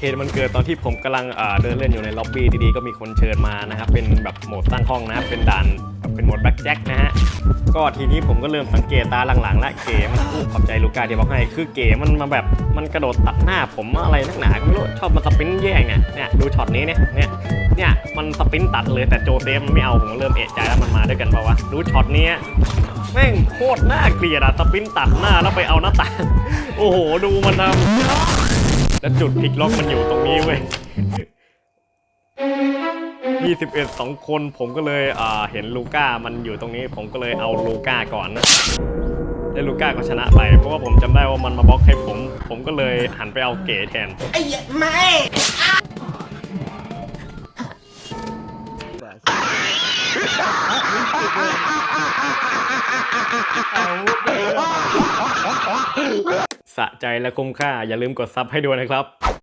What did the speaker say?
เหตุมันเกิดตอนที่ผมกำลังเดินเล่นอยู่ในล็อบบี้ดีๆก็มีคนเชิญมานะครับเป็นแบบโหมดสร้งห้องนะครับเป็นด่านแบบเป็นโหมดแบ็คแจ็คนะฮะก็ทีนี้ผมก็เริ่มสังเกตตาหลังๆ และเก๋มันอู้ขอบใจลูก้าที่บอกให้ คือเก๋มันมาแบบมันกระโดดตัดหน้าผมอะไรนักหนาก็ไม่รู้ชอบมาสปินแย่งเนี่ยเนี่ยดูช็อตนี้เนี่ยเนี่ยเนี่ยมันสปินตัดเลยแต่โจเซฟมันไม่เอาผมก็เริ่มเอะใจแล้วมันมาด้วยกันเปล่าวะดูช็อตนี้แม่งโคตรน่าเกลียดอะสปินตัดหน้าแล้วไปเอาหน้าต่างโอ้โหดูมันทำ แล้วจุดพลิกล็อกมันอยู่ตรงนี้เว้ย21สองคนผมก็เลยอ่าเห็นลูก้ามันอยู่ตรงนี้ ผมก็เลยเอาลูก้าก่อนนะแล้วลูก้าก็ชนะไป เพราะว่าผมจำได้ว่ามันมาบล็อกให้ผม ผมก็เลยหันไปเอาเก๋แทน ไอ้เหี้ยไม่ สะใจและคุ้มค่าอย่าลืมกดซับให้ด้วยนะครับ